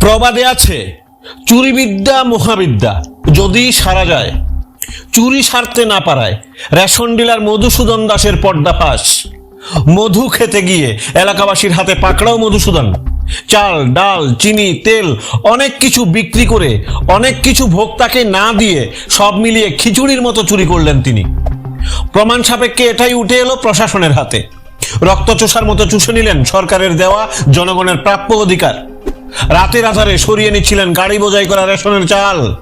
প্রবাদে আছে, চুরিবিদ্যা মহাবিদ্যা, যদি সারা যায়। চুরি সারতে না পারায়, রেশন ডিলার মধুসূদন দাসের পর্দাফাস মধু খেতে গিয়ে এলাকাবাসীর হাতে পাকড়াও মধুসূদন। চাল, ডাল, চিনি, তেল, অনেক কিছু বিক্রি করে, অনেক কিছু ভোক্তাকে না দিয়ে সব মিলিয়ে খিচুড়ির মতো চুরি করলেন তিনি। প্রমাণ সাপেক্ষে এটাই উঠে এলো প্রশাসনের হাতে। রক্তচোষার মতো চুষে নিলেন সরকারের দেওয়া জনগণের প্রাপ্য অধিকার। রাতের আধারে সরিয়ে নিচ্ছিলেন গাড়ি বোঝাই করা রেশনের চাল।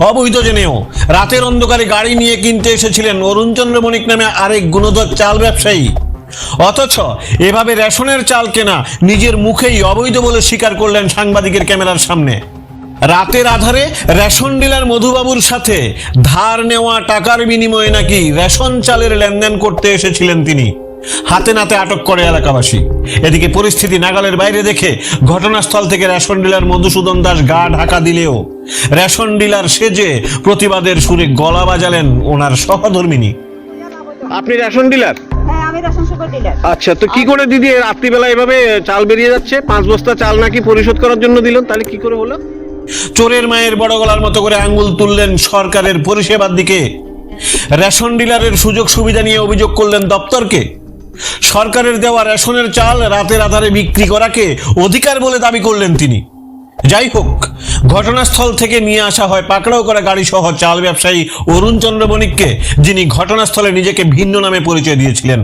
অবৈধ জেনেও রাতের অন্ধকারে গাড়ি নিয়ে কিনতে এসেছিলেন অরুণচন্দ্র মণিক নামে আরেক গুণধর চাল ব্যবসায়ী। অথচ এভাবে রেশনের চাল কেনা নিজের মুখেই অবৈধ বলে স্বীকার করলেন সাংবাদিকের ক্যামেরার সামনে। রাতের আধারে রেশন ডিলার মধুবাবুর সাথে ধার নেওয়া টাকার বিনিময়ে নাকি রেশন চালের লেনদেন করতে এসেছিলেন তিনি। হাতে নাতে আটক করে এলাকাবাসী। এদিকে পরিস্থিতি নাগালের বাইরে দেখে ঘটনাস্থল থেকে রেশন ডিলার মধুসূদন দাস গা ঢাকা দিলেও। রেশন ডিলার সেজে প্রতিবাদের সুরে গলা বাজালেন ওনার সহধর্মিনী। আপনি রেশন ডিলার? হ্যাঁ আমি রেশন সুপার ডিলার। আচ্ছা তো কি করে দিদি রাত্রিবেলা এভাবে চাল বেরিয়ে যাচ্ছে? পাঁচ বস্তা চাল নাকি পরিশোধ করার জন্য দিলেন? তাহলে কি করে হলো? চোরের মায়ের বড় গলার মতো করে আঙ্গুল তুললেন সরকারের পরিষেবার দিকে। রেশন ডিলারের সুযোগ সুবিধা নিয়ে অভিযোগ করলেন দপ্তরকে। সরকারের দেওয়া রেশনের চাল রাতের আধারে বিক্রি করাকে অধিকার বলে দাবি করলেন তিনি। যাই হোক, ঘটনাস্থল থেকে নিয়ে আসা হয় পাকড়াও করা গাড়ি সহ চাল ব্যবসায়ী অরুণ চন্দ্র বণিককে, যিনি ঘটনাস্থলে নিজেকে ভিন্ন নামে পরিচয় দিয়েছিলেন।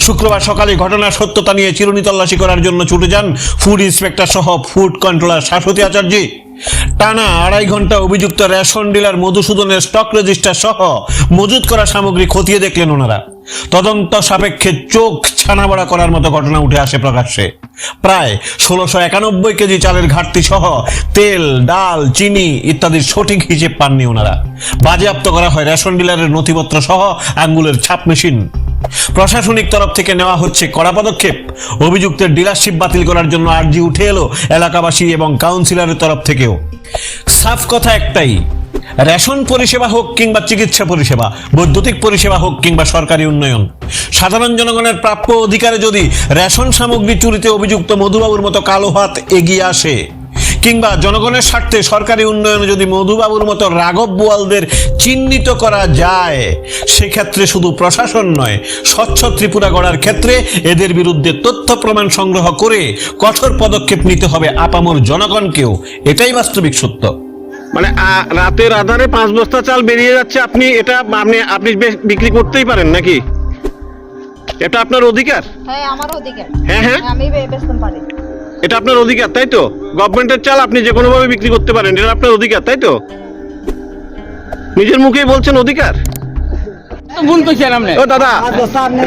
শুক্রবার সকালে ঘটনার সত্যতা নিয়ে চিরুনি তল্লাশি করার জন্য ছুটে যান ফুড ইন্সপেক্টর সহ ফুড কন্ট্রোলার শাশ্বতী আচার্য। টানা আড়াই ঘণ্টা অভিযুক্ত রেশন ডিলার মধুসূদনের স্টক রেজিস্টার সহ মজুত করা সামগ্রী খতিয়ে দেখলেন ওনারা। তদন্ত সাপেক্ষে চোখ ছানাবড়া করার মতো ঘটনা উঠে আসে প্রকাশ্যে। প্রায় ষোলোশো একানব্বই কেজি চালের ঘাটতি সহ তেল, ডাল, চিনি ইত্যাদির সঠিক হিসেব পাননি ওনারা। বাজেয়াপ্ত করা হয় রেশন ডিলারের নথিপত্র সহ আঙ্গুলের ছাপ মেশিন। প্রশাসনিক তরফ থেকে নেওয়া হচ্ছে কড়া পদক্ষেপ। অভিযুক্তের ডিলারশিপ বাতিল করার জন্য আর্জি উঠে এলো এলাকাবাসী এবং কাউন্সিলরের তরফ থেকেও। সাফ কথা একটাই, রেশন পরিষেবা হোক কিংবা চিকিৎসা পরিষেবা, বৈদ্যুতিক পরিষেবা হোক কিংবা সরকারি উন্নয়ন। সাধারণ জনগণের প্রাপ্য অধিকারে যদি রেশন সামগ্রী চুরিতে অভিযুক্ত মধুবাবুর মতো কালো হাত এগিয়ে আসে। কিংবা জনগণের স্বার্থে সরকারি উন্নয়নে যদি মধুবাবুর মতো রাঘব বোয়ালদের চিহ্নিত করা যায় সেক্ষেত্রে শুধু প্রশাসন নয় স্বচ্ছ ত্রিপুরা গড়ার ক্ষেত্রে এদের বিরুদ্ধে তথ্য প্রমাণ সংগ্রহ করে কঠোর পদক্ষেপ নিতে হবে আপামর জনগণকেও। এটাই বাস্তবিক সত্য। মানে রাতের আধারে পাঁচ বস্তা চাল বেরিয়ে যাচ্ছে আপনি এটা আপনি আপনি বে- বিক্রি করতেই পারেন নাকি? এটা আপনার অধিকার? হ্যাঁ আমার অধিকার। হ্যাঁ হ্যাঁ। আমি বেচতে পারি এটা আপনার অধিকার তাই তো? গভর্নমেন্টের চাল আপনি যে কোনো ভাবে বিক্রি করতে পারেন এটা আপনার অধিকার তাই তো? নিজের মুখেই বলছেন অধিকার? ও দাদা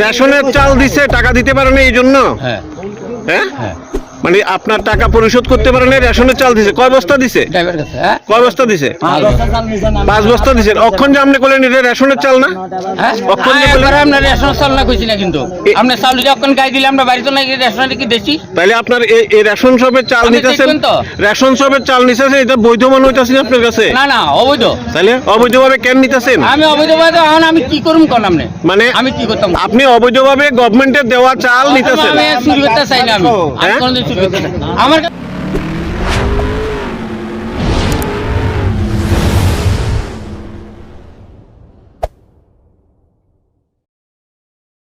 রেশনের চাল দিছে টাকা দিতে পারেন এই জন্য হ্যাঁ। হ্যাঁ? হ্যাঁ। মানে আপনার টাকা পরিশোধ করতে পারেন রেশনের চাল দিছে। কয় বস্তা দিছে? হ্যাঁ? কয় বস্তা দিছে? পাঁচ বস্তা দিছে অক্ষণ যে আপনি করলেন এটা রেশনের চাল না? হ্যাঁ? অক্ষণ যে বললেন আপনার রেশন চাল না কইছি না কিন্তু। এ- আপনার চাল যখন গাই দিলে আমরা বাড়িতে না গিয়ে কি দেশি? তাহলে আপনার এই এই রেশন শপের চাল আপনি নিতেছেন রেশন শপের চাল নিতেছেন এটা বৈধ মনে হইতাছে আপনার কাছে? না না অবৈধ। তাহলে অবৈধভাবে কেন নিতেছেন? আমি এখন কি করুম কোন আপনি? মানে আমি কি করতাম? আপনি অবৈধভাবে গভর্নমেন্টের দেওয়া চাল নিতেছেন। আমি চুরি করতে চাই না আমি। হ্যাঁ? কোনোদিন। আমার